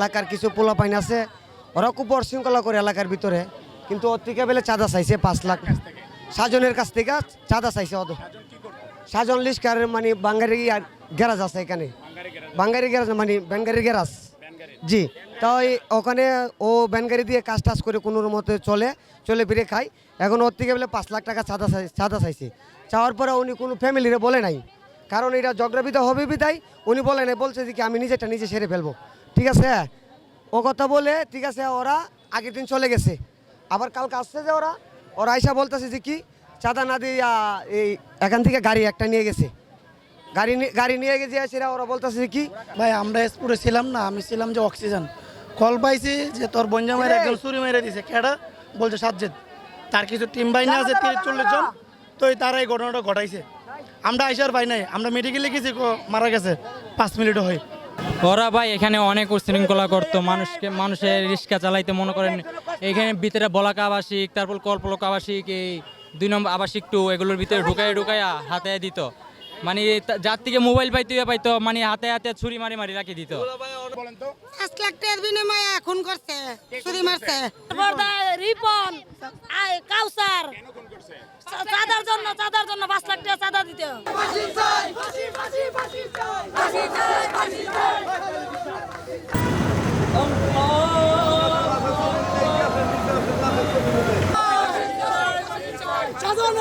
এলাকার কিছু পোলা পাইন আছে ওরা খুব শৃঙ্খলা করে এলাকার ভিতরে। কিন্তু ওর থেকে বেলে চাঁদা চাইছে পাঁচ লাখ। সাজনের কাছ থেকে? চাঁদা চাইছে ওদের। সাজন লিস্কার মানে বাঙ্গারি গ্যারাজ আছে এখানে। বাঙ্গারি গ্যারাজ। মানে ব্যাঙ্গারি গ্যারাজ। জি তাই ওখানে ও ব্যানগাড়ি দিয়ে কাজ টাজ করে কোনো মতে চলে চলে ফিরে খায়। এখন ওর থেকে বলে পাঁচ লাখ টাকা চাঁদা চাঁদা চাইছে। চাওয়ার পরে উনি কোনো ফ্যামিলিরে বলে নাই। কারণ এটা জগ্রাবিতা হবে বিদায়। উনি বলে নাই বলছে যে কি আমি নিজেরটা নিজে সেরে ফেলব। ঠিক আছে? ও কথা বলে ঠিক আছে ওরা আগের দিন চলে গেছে। আবার কালকে আসছে যে ওরা। ওরা আইসা বলতেছে যে কি চাঁদা না দিয়ে এই এখান থেকে গাড়ি একটা নিয়ে গেছে। গাড়ি গাড়ি নিয়ে গেছে সেটা ওরা বলতেছে যে কি ভাই আমরা এসপুরে ছিলাম না আমি ছিলাম যে অক্সিজেন। কল পাইছি যে তোর বঞ্জা মেরে একজন চুরি মেরে দিছে। কেডা? বলছে সাজ্জেদ। তার কিছু টিম বাহিনী আছে তিরিশ চল্লিশ জন। তো এই তারা এই ঘটনাটা ঘটাইছে। আমরা আইসার ভাই নাই। আমরা মেডিকেলে গেছি মারা গেছে। পাঁচ মিনিটও হয়। ওরা ভাই এখানে অনেক উশৃঙ্খলা করতো, মানুষকে, মানুষের রিক্সা চালাইতে মনে করেন, এখানে ভিতরে বলাকা আবাসিক, তারপর কল্পলক আবাসিক, এই দুই নম্বর আবাসিক টু, এগুলোর ভিতরে ঢুকাই ঢুকাইয়া হাতে দিত। মানে যার থেকে মোবাইল পাইতে পাইতো মানে হাতে হাতে ছুরি মারি মারি রাখি দিত। পাঁচ লাখ টাকার বিনিময়ে খুন করছে ছুরি মারছে। বর্দা রিপন কাউসার। চাঁদার জন্য চাঁদার জন্য পাঁচ লাখ টাকা চাঁদা দিতে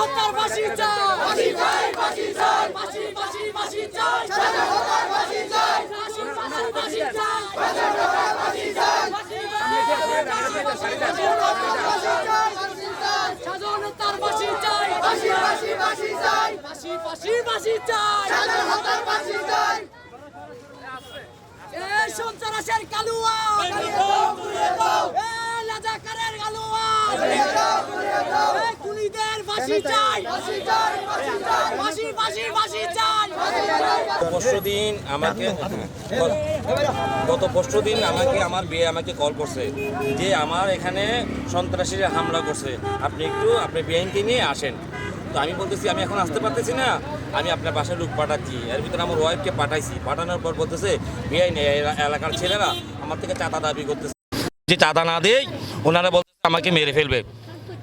হত্যার ফাঁসি চাই ফাঁসি চাই ফাঁসি চাই ফাঁসি ফাঁসি ফাঁসি চাই সাজা হত্যার ফাঁসি চাই ফাঁসি ফাঁসি ফাঁসি চাই সাজা হত্যার ফাঁসি চাই হত্যার ফাঁসি চাই ফাঁসি ফাঁসি ফাঁসি চাই ফাঁসি ফাঁসি ফাঁসি চাই সাজা হত্যার ফাঁসি চাই এই সন্ত্রাসের কালুয়া এই রাজাকারের কালুয়া এই দিন আমাকে গত পরশু দিন আমাকে আমার বিয়ে আমাকে কল করছে যে আমার এখানে সন্ত্রাসীরা হামলা করছে। আপনি একটু আপনি বিআইনকে নিয়ে আসেন। তো আমি বলতেছি আমি এখন আসতে পারতেছি না। আমি আপনার বাসায় লোক পাঠাচ্ছি। এর ভিতরে আমার ওয়াইফকে পাঠাইছি। পাঠানোর পর বলতেছে বিআইন এলাকার ছেলেরা আমার থেকে চাঁদা দাবি করতেছে। যে চাঁদা না দেয় ওনারা বলতেছে আমাকে মেরে ফেলবে।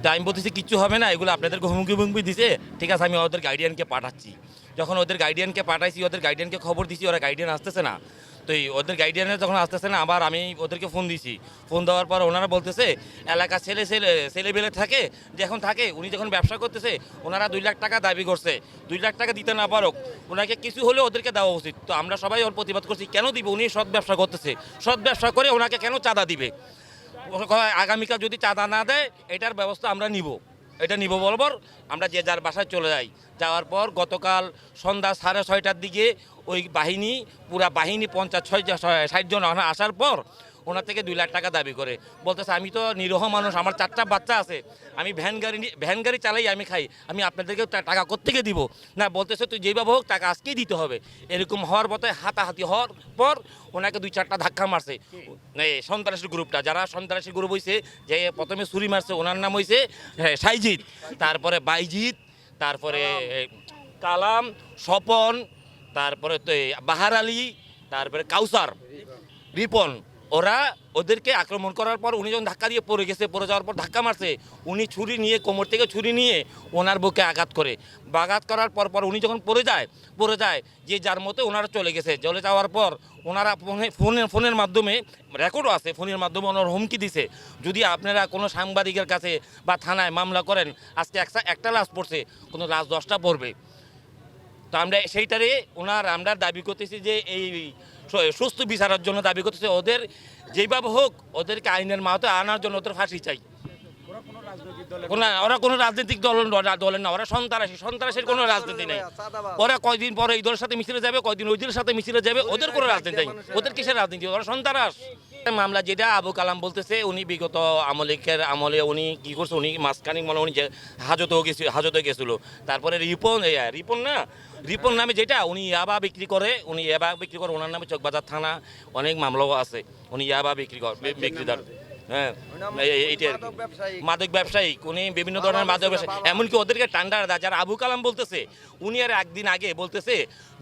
তা আমি বলতেছি, কিচ্ছু হবে না, এগুলো আপনাদেরকে হুমকি হুমকি দিছে। ঠিক আছে, আমি ওদের গাইডিয়ানকে পাঠাচ্ছি। যখন ওদের গাইডিয়ানকে পাঠাইছি, ওদের গাইডিয়ানকে খবর দিছি, ওরা গাইডিয়ান আসতেছে না। তো এই ওদের গাইডিয়ানে যখন আসতেছে না, আবার আমি ওদেরকে ফোন দিছি। ফোন দেওয়ার পর ওনারা বলতেছে এলাকা ছেলে ছেলে ছেলে বেলে থাকে যে এখন থাকে, উনি যখন ব্যবসা করতেছে, ওনারা দুই লাখ টাকা দাবি করছে। দুই লাখ টাকা দিতে না পারুক, ওনাকে কিছু হলে ওদেরকে দেওয়া উচিত। তো আমরা সবাই ওর প্রতিবাদ করছি, কেন দিবে? উনি সৎ ব্যবসা করতেছে। সৎ ব্যবসা করে ওনাকে কেন চাঁদা দিবে? আগামীকাল যদি চাঁদা না দেয়, এটার ব্যবস্থা আমরা নিব। এটা নিব বলবর, আমরা যে যার বাসায় চলে যাই। যাওয়ার পর গতকাল সন্ধ্যা সাড়ে ছয়টার দিকে ওই বাহিনী, পুরা বাহিনী পঞ্চাশ ছয়, ষাট জন আসার পর ওনার থেকে দুই লাখ টাকা দাবি করে। বলতেছে আমি তো নিরহ মানুষ আমার চারটা বাচ্চা আছে। আমি ভ্যান গাড়ি ভ্যান গাড়ি চালাই আমি খাই। আমি আপনাদেরকে টাকা কোত্থেকে দিব? না বলতেছে তুই যেভাবে হোক টাকা আজকেই দিতে হবে। এরকম হওয়ার পথে হাতাহাতি হওয়ার পর ওনাকে দুই চারটা ধাক্কা মারছে। সন্ত্রাসী গ্রুপটা যারা সন্ত্রাসী গ্রুপ হয়েছে যে প্রথমে ছুরি মারছে ওনার নাম হয়েছে হ্যাঁ, সাইজিৎ তারপরে বাইজিৎ তারপরে কালাম স্বপন তারপরে তো বাহার আলী তারপরে কাউসার রিপন। ওরা ওদেরকে আক্রমণ করার পর উনি যখন ধাক্কা দিয়ে পড়ে গেছে, পড়ে যাওয়ার পর ধাক্কা মারছে, উনি ছুরি নিয়ে, কোমর থেকে ছুরি নিয়ে ওনার বুকে আঘাত করে। আঘাত করার পর পর উনি যখন পড়ে যায় পড়ে যায়, যে যার মতো ওনারা চলে গেছে। চলে যাওয়ার পর ওনারা ফোনে ফোনে, ফোনের মাধ্যমে, রেকর্ডও আছে ফোনের মাধ্যমে ওনার হুমকি দিছে। যদি আপনারা কোনো সাংবাদিকের কাছে বা থানায় মামলা করেন, আজকে একটা একটা লাশ পড়ছে, কোনো লাশ দশটা পড়বে। আমরা সেইটারে ওনার, আমরা দাবি করতেছি যে এই সুস্থ বিচারের জন্য দাবি করতেছে। ওদের যেভাবে হোক, ওদেরকে আইনের মাহতে আনার জন্য ওদের ফাঁসি চাই। কোনো ওরা কোনো রাজনৈতিক দল দলের না ওরা সন্ত্রাসী সন্ত্রাসের কোনো রাজনীতি নেই। ওরা কয়দিন পরে এই দলের সাথে মিছিলে যাবে কয়দিন ওই দলের সাথে মিছিলে যাবে ওদের কোনো রাজনীতি নেই। ওদের কিসের রাজনীতি? ওরা সন্ত্রাস। মামলা যেটা আবু কালাম বলতেছে উনি বিগত আমলিকের আমলে উনি কি করছে উনি মাঝখানে মানে উনি হাজতেও গেছিল হাজতে গেছিল। তারপরে রিপন রিপন না? রিপন নামে যেটা উনি ইয়াবা বিক্রি করে উনি ইয়াবা বিক্রি করে ওনার নামে চকবাজার থানা অনেক মামলাও আছে। উনি ইয়াবা বিক্রি করে বিক্রিদার। হ্যাঁ। মাদক ব্যবসায়ী। উনি বিভিন্ন ধরনের মাদক ব্যবসায়ী। এমনকি ওদেরকে টান্ডার দেয় যারা আবু কালাম বলতেছে উনি আর একদিন আগে বলতেছে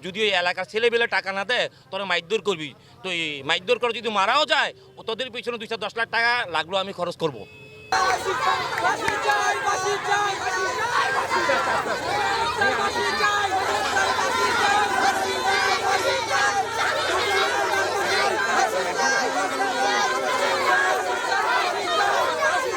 যদি ওই এলাকার ছেলেবেলে টাকা না দেয় তোরা মাইদুর করবি। তো এই মাইদুর করে যদি মারাও যায় ও তোদের পিছনে দুইশো দশ লাখ টাকা লাগল আমি খরচ করব। চাই।